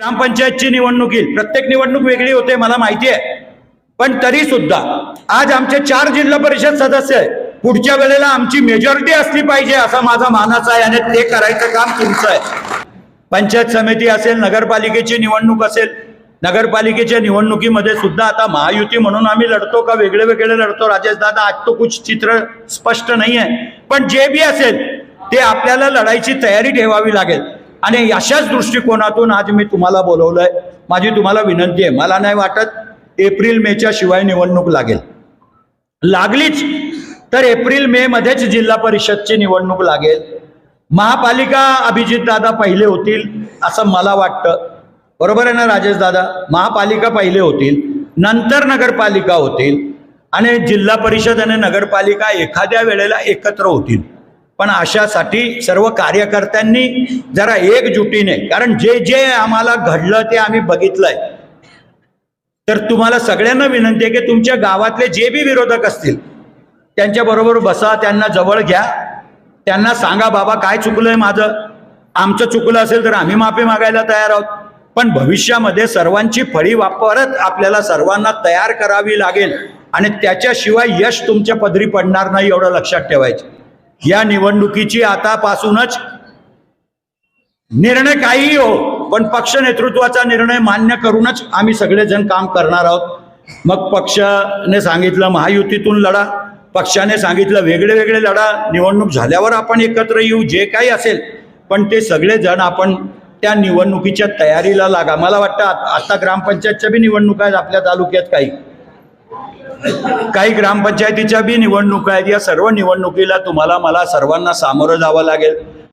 ग्रामपंचायतची निवडणूक येईल. प्रत्येक निवडणूक वेगळी होते मला माहिती आहे. पण तरी सुद्धा आज आमचे चार जिल्हा परिषद सदस्य आहे पुढच्या वेळेला आमची मेजॉरिटी असली पाहिजे असा माझा मानस आहे आणि ते करायचं काम तुमचं आहे. पंचायत समिती असेल नगरपालिकेची निवडणूक असेल नगरपालिकेच्या निवडणुकीमध्ये सुद्धा आता महायुती म्हणून आम्ही लढतो का वेगळे वेगळे लढतो? राजेश दादा आज तो कुछ चित्र स्पष्ट नाही आहे पण जे बी असेल ते आपल्याला लढायची तयारी ठेवावी लागेल. आणि अशाच दृष्टिकोनातून आज मी तुम्हाला बोलवलं आहे माझी तुम्हाला विनंती आहे. मला नाही वाटत एप्रिल मेच्या शिवाय निवडणूक लागेल. लागलीच. तर एप्रिल मे मध्येच जिल्हा परिषदची निवडणूक लागेल. महापालिका अभिजित दादा पहिले होतील असं मला वाटतं. बरोबर आहे ना राजेश दादा? महापालिका पहिले होतील नंतर नगरपालिका होतील आणि जिल्हा परिषद आणि नगरपालिका एखाद्या वेळेला एकत्र होतील. पण अशासाठी सर्व कार्यकर्त्यांनी जरा एकजुटीने कारण जे जे आम्हाला घडलं ते आम्ही बघितलंय. तर तुम्हाला सगळ्यांना विनंती आहे की तुमच्या गावातले जे बी विरोधक असतील त्यांच्या बरोबर बसा त्यांना जवळ घ्या. त्यांना सांगा बाबा काय चुकलंय माझं? आमचं चुकलं असेल तर आम्ही माफी मागायला तयार आहोत. पण भविष्यामध्ये सर्वांची फळी वापरत आपल्याला सर्वांना तयार करावी लागेल आणि त्याच्याशिवाय यश तुमच्या पदरी पडणार नाही एवढं लक्षात ठेवायचं. या निवडणुकीची आतापासूनच निर्णय काहीही हो पण पक्ष नेतृत्वाचा निर्णय मान्य करूनच आम्ही सगळेजण काम करणार आहोत. मग पक्षाने सांगितलं महायुतीतून लढा पक्षाने सांगितलं वेगळे वेगळे लढा निवडणूक झाल्यावर आपण एकत्र येऊ जे काही असेल पण ते सगळेजण आपण त्या निवडणुकीच्या तयारीला लागा. मला वाटतं आता ग्रामपंचायतच्या बी निवडणुका आहेत आपल्या तालुक्यात काही. काही ग्रामपंचायतीच्या बी निवडणुका आहेत. या सर्व निवडणुकीला तुम्हाला मला सर्वांना सामोरं जावं लागेल.